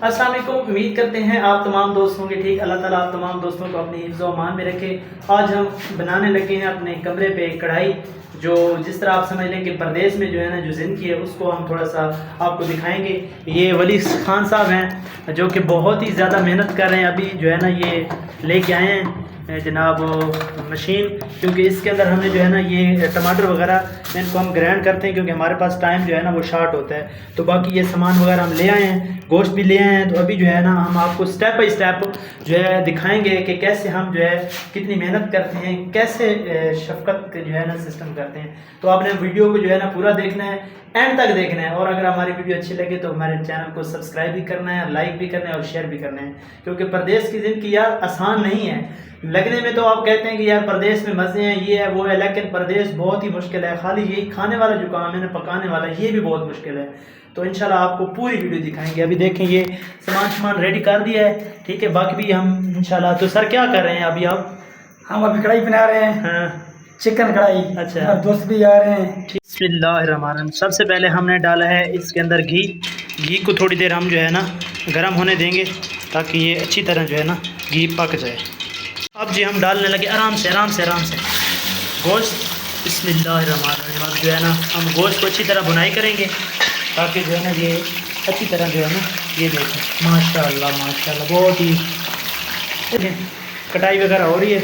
السلام علیکم، امید کرتے ہیں آپ تمام دوستوں کے ٹھیک؟ اللہ تعالیٰ آپ تمام دوستوں کو اپنی حفظ و امان میں رکھے۔ آج ہم بنانے لگے ہیں اپنے کمرے پہ کڑھائی، جو جس طرح آپ سمجھ لیں کہ پردیس میں جو ہے نا، جو زندگی ہے، اس کو ہم تھوڑا سا آپ کو دکھائیں گے۔ یہ ولی خان صاحب ہیں، جو کہ بہت ہی زیادہ محنت کر رہے ہیں۔ ابھی جو ہے نا، یہ لے کے آئے ہیں۔ جناب، مشین، کیونکہ اس کے اندر ہم نے جو ہے نا یہ ٹماٹر وغیرہ ان کو ہم گرینڈ کرتے ہیں کیونکہ ہمارے پاس ٹائم جو ہے نا وہ شارٹ ہوتا ہے۔ تو باقی یہ سامان وغیرہ ہم لے آئے ہیں، گوشت بھی لے آئے ہیں۔ تو ابھی جو ہے نا ہم آپ کو اسٹیپ بائی اسٹیپ جو ہے دکھائیں گے کہ کیسے ہم جو ہے کتنی محنت کرتے ہیں، کیسے شفقت جو ہے نا سسٹم کرتے ہیں۔ تو آپ نے ویڈیو کو جو ہے نا پورا دیکھنا ہے اینڈ تک دیکھنا ہے۔ اور اگر ہماری ویڈیو اچھی لگے تو ہمارے چینل کو سبسکرائب بھی کرنا ہے لائک بھی کرنا ہے اور شیئر بھی کرنا ہے۔ کیونکہ پردیس کی زندگی یار آسان نہیں ہے۔ لگنے میں تو آپ کہتے ہیں کہ یار پردیس میں مزے ہیں یہ ہے وہ ہے لیکن پردیس بہت ہی مشکل ہے۔ خالی یہی کھانے والا جو کام ہے نا پکانے والا یہ بھی بہت مشکل ہے۔ تو انشاءاللہ آپ کو پوری ویڈیو دکھائیں گے۔ ابھی دیکھیں یہ سامان سامان ریڈی کر دیا ہے۔ ٹھیک ہے باقی بھی ہم انشاءاللہ تو سر کیا کر رہے ہیں ابھی آپ؟ ہم ابھی کڑھائی بنا رہے ہیں۔ ہاں۔ چکن کڑھائی۔ اچھا۔ دوست بھی آ رہے ہیں۔ بسم اللہ الرحمن الرحیم۔ سب سے پہلے ہم نے ڈالا ہے اس کے اندر گھی۔ گھی کو تھوڑی دیر ہم جو ہے نا گرم ہونے دیں گے تاکہ یہ اچھی طرح جو ہے نا گھی پک جائے۔ اب جی ہم ڈالنے لگے آرام سے آرام سے آرام سے۔ گوشت بسم اللہ الرحمن الرحیم۔ اب جو ہے نا ہم گوشت کو اچھی طرح بنائی کریں گے۔ تاکہ جو ہے نا یہ اچھی طرح جو ہے نا یہ دیکھیں۔ ماشاء اللہ ماشاء اللہ بہت ہی۔ دیکھیں، کٹائی وغیرہ ہو رہی ہے۔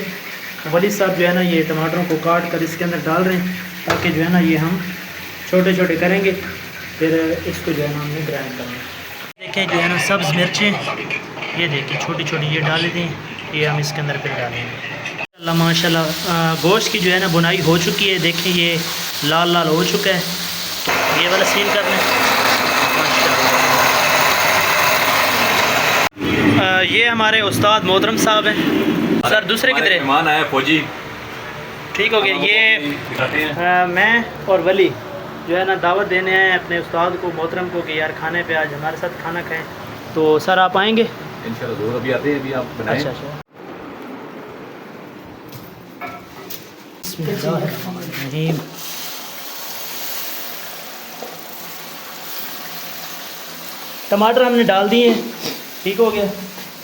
ولی صاحب جو ہے نا یہ ٹماٹروں کو کاٹ کر اس کے اندر ڈال رہے ہیں تاکہ جو ہے نا یہ ہم چھوٹے چھوٹے کریں گے۔ پھر اس کو جو ہے نا ہم نے گرائنڈ کرنا ہے۔ دیکھیں جو ہے نا سبز مرچیں یہ دیکھیں چھوٹی چھوٹی یہ ڈال دیتے ہیں یہ ہم اس کے اندر پھر ڈالیں گے اللہ ماشاء اللہ گوشت کی جو ہے نا بنائی ہو چکی ہے۔ دیکھیں یہ لال لال ہو چکا ہے۔ یہ والا سین کر لیں۔ یہ ہمارے استاد محترم صاحب ہیں۔ سر دوسرے کدھر مہمان فوجی۔ ٹھیک ہو گیا۔ یہ میں اور ولی جو ہے نا دعوت دینے آئے ہیں اپنے استاد کو محترم کو کہ یار کھانے پہ آج ہمارے ساتھ کھانا کھائیں۔ تو سر آپ آئیں گے؟ انشاءاللہ، ضرور ابھی آتے ہیں، ابھی آپ بنائیں۔ اچھا اچھا۔ بسم اللہ۔ الرحمن الرحیم ٹماٹر ہم نے ڈال دیے ہیں۔ ٹھیک ہو گیا۔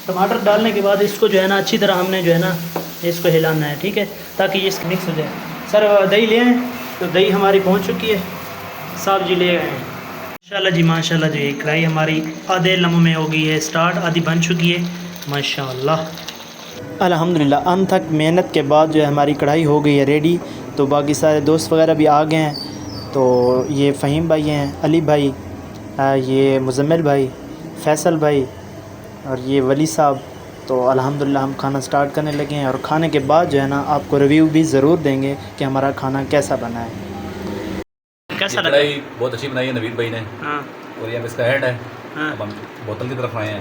ٹماٹر ڈالنے کے بعد اس کو جو ہے نا، اچھی طرح ہم نے جو ہے نا، اس کو ہلانا ہے، ٹھیک ہے؟ تاکہ یہ مکس ہو جائے۔ سر، دہی لے آئیں۔ تو دہی ہماری پہنچ چکی ہے۔ صاحب جی لے گئے ہیں۔ ماشاء اللہ جی ماشاء اللہ جو جی، یہ کڑھائی ہماری آدھے لمحوں میں ہو گئی ہے اسٹارٹ آدھی بن چکی ہے۔ ماشاء اللہ الحمد للہ ان تک محنت کے بعد جو ہے ہماری کڑھائی ہو گئی ہے ریڈی، تو باقی سارے دوست وغیرہ بھی آ گئے ہیں۔ تو یہ فہیم بھائی ہیں، علی بھائی یہ مزمل بھائی، فیصل بھائی اور یہ ولی صاحب۔ تو الحمد للہ ہم کھانا سٹارٹ کرنے لگے ہیں اور کھانے کے بعد جو ہے نا، آپ کو ریویو بھی ضرور دیں گے کہ ہمارا کھانا کیسا بنا ہے۔ یہ کڑھائی بہت اچھی بنائی ہے نوید بھائی نے۔ ہاں۔ اور یہ اب اس کا ایڈ ہے۔ ہاں۔ اب ہم بوتل کی طرف آئے ہیں۔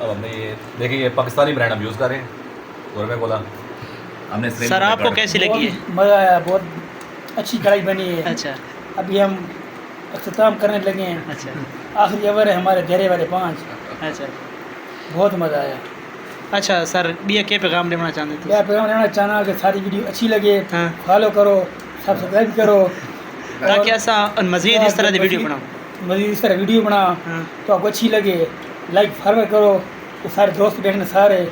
اب ہم نے یہ دیکھیں یہ پاکستانی برانڈ ہم یوز کر رہے ہیں۔ اور میں بولا ہم نے سر آپ کو کیسی لگی ہے؟ مزہ آیا بہت اچھی کڑھائی بنی ہے۔ اچھا۔ ابھی ہم اختتام کرنے لگے ہیں۔ اچھا۔ آخری اوور ہے ہمارے گہرے والے پانچ۔ اچھا۔ بہت مزہ آیا۔ اچھا سر بیا کے پیغام دینا چاہتے تھے پیغام لینا چاہنا کہ ساری ویڈیو اچھی لگے۔ ہاں۔ فالو کرو سبسکرائب کرو۔ تاکہ ایسا مزید اس طرح کی ویڈیو بناؤں۔ مزید اس طرح ویڈیو بنا ہاں۔ تو آپ کو اچھی لگے لائک فارورڈ کرو تو سارے دوست دیکھنے سارے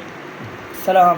سلام۔